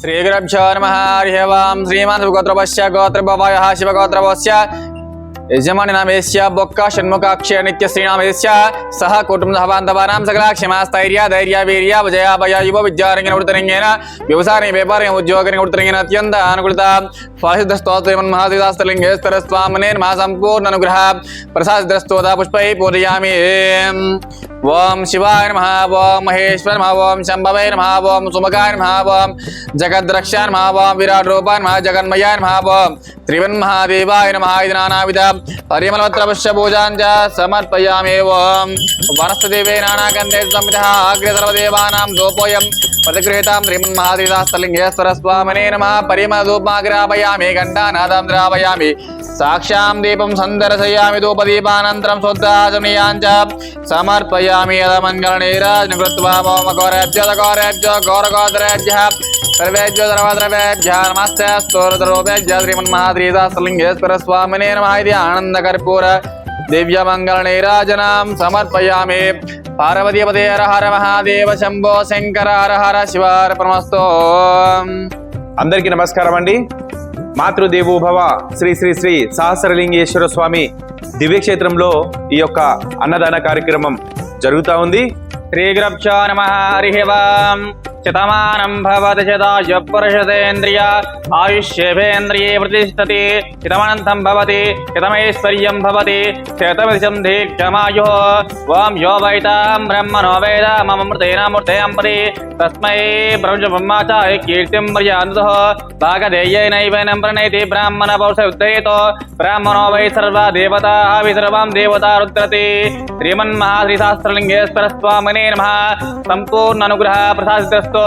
श्रीगुरभ्यो नमः हरिः ओं श्रीमान् गोत्रपश्य गोत्रभवयः शिवगोत्रपस्य యజమాని నామేస్య బొక్క షణ్ముఖాక్షయ నిత్య శ్రీనామేస్య సహ కుటుంబ సహాంతవానాం సకల క్షమా స్థైర్య ధైర్య వీర్య విజయ భయ యువ విద్యారంగిన ఉడతరంగేన వ్యవసాయ వ్యాపార ఉద్యోగం ఉడతరంగిన అత్యంత అనుకూలత ఫలసిద్ధ స్తోత్రం మహాదిదాస్తలింగేశ్వర స్వామినే మా సంపూర్ణ అనుగ్రహ ప్రసాద స్తోత పుష్పై పూజయామి ఓం శివాయ నమ ఓం మహేశ్వర నమ ఓం శంభవే నమ ఓం సుమకాయ నమ ఓం జగద్రక్షాయ నమ ఓం విరాట్ రూపాయ నమ జగన్మయాయ నమ ఓం త్రివన్మహాదేవాయ నమ ఇది నానావిధ పరిమళవత్ర పుష్య పూజాం చ వనస్తదేవే నానాగంధే సంవిధ అగ్రే సర్వదేవానాం దోపోయం ప్రతిగృహీతాం శ్రీమన్మహాదేవాస్తలింగేశ్వర స్వామినే నమ పరిమళధూపమాగ్రాపయామి ఘంటానాదం ద్రాపయామి సాక్షాం దీపం సందర్శయామి ధూపదీపానంతరం శుద్ధాచమనీయాంచ సమర్పయామి యదమంగళనీరాజన కృత్వా మోమఘోరేభ్యో ఘోరేభ్యో ఘోరగోదరేభ్య సర్వేభ్యో ద్రవద్రవేభ్య నమస్తే స్తోరూపేభ్య శ్రీమన్మహాద్రీదాసలింగేశ్వర స్వామినే నమ ఇది ఆనందకర్పూర దివ్యమంగళనీరాజనాం సమర్పయామి పార్వతీపదే హర హర మహాదేవ శంభో శంకర హర హర శివార్పణమస్తో అందరికీ నమస్కారం అండి మాతృదేవోభవ శ్రీ శ్రీ శ్రీ సహస్రలింగేశ్వర స్వామి దివ్యక్షేత్రంలో ఈ యొక్క అన్నదాన కార్యక్రమం జరుగుతూ ఉంది. श्रीगुरभ्यो नमः, हरिः वाम् चितमानं भवति चिदायुपरिषदेन्द्रिया आयुष्येभेन्द्रिये प्रतिष्ठति। चितमनन्तं भवति, चितमैश्वर्यं भवति। चितमिशं दीक्षमायुः। वां यो वैतां ब्रह्मणो वेद, मम मृतेन मूर्तेऽम्पति तस्मै ब्रह्मब्रह्माचार्य कीर्तिं पर्यान्तः भागधेयेनैव प्रणैति ब्राह्मणपौषुद्धयतो ब्राह्मणो वै सर्वा देवताः वि सर्वां देवता रुद्रति। श्रीमन्महाश्रीशास्त्रलिङ्गेश्वरस्वामिनि విసర్వం నమ సంపూర్ణ అనుగ్రహ ప్రసాదితస్తో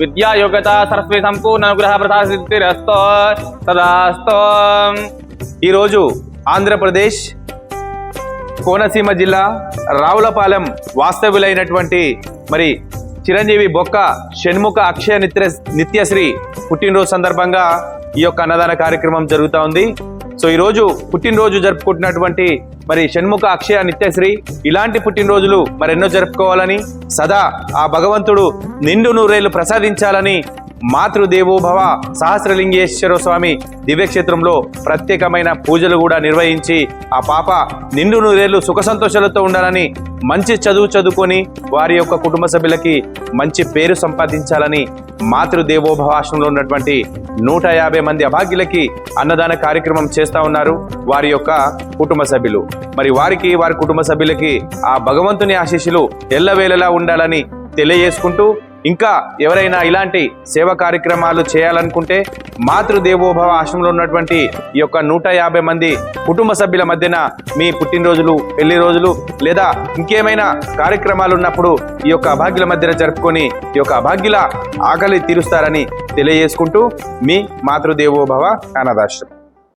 విద్యా యోగ్యత సరస్వతి సంపూర్ణ అనుగ్రహ ప్రసాదిరస్తో సదాస్తో ఈరోజు ఆంధ్రప్రదేశ్ కోనసీమ జిల్లా రావులపాలెం వాస్తవ్యులైనటువంటి మరి చిరంజీవి బొక్క షణ్ముఖ అక్షయ నిత్య నిత్యశ్రీ పుట్టినరోజు సందర్భంగా ఈ యొక్క అన్నదాన కార్యక్రమం జరుగుతూ ఉంది. సో ఈరోజు పుట్టినరోజు జరుపుకుంటున్నటువంటి మరి షణ్ముఖ అక్షయ నిత్యశ్రీ. ఇలాంటి పుట్టినరోజులు మరెన్నో జరుపుకోవాలని సదా ఆ భగవంతుడు నిండు నూరేళ్ళు ప్రసాదించాలని మాతృదేవోభవ సహస్రలింగేశ్వర స్వామి దివ్యక్షేత్రంలో ప్రత్యేకమైన పూజలు కూడా నిర్వహించి ఆ పాప నిండు నూరేళ్ళు సుఖ సంతోషాలతో ఉండాలని మంచి చదువు చదువుకొని వారి యొక్క కుటుంబ సభ్యులకి మంచి పేరు సంపాదించాలని మాతృదేవోభవ ఉన్నటువంటి నూట యాభై మంది అభాగ్యులకి అన్నదాన కార్యక్రమం చేస్తూ ఉన్నారు వారి యొక్క కుటుంబ సభ్యులు. మరి వారికి వారి కుటుంబ సభ్యులకి ఆ భగవంతుని ఆశీస్సులు ఎల్లవేళలా ఉండాలని తెలియజేసుకుంటూ ఇంకా ఎవరైనా ఇలాంటి సేవ కార్యక్రమాలు చేయాలనుకుంటే మాతృదేవోభవ ఆశ్రమంలో ఉన్నటువంటి ఈ యొక్క నూట యాభై మంది కుటుంబ సభ్యుల మధ్యన మీ పుట్టినరోజులు పెళ్ళి రోజులు లేదా ఇంకేమైనా కార్యక్రమాలు ఉన్నప్పుడు ఈ యొక్క అభాగ్యుల మధ్యన జరుపుకొని ఈ యొక్క అభాగ్యుల ఆకలి తీరుస్తారని తెలియజేసుకుంటూ మీ మాతృదేవోభవ అనాథాశ్రమం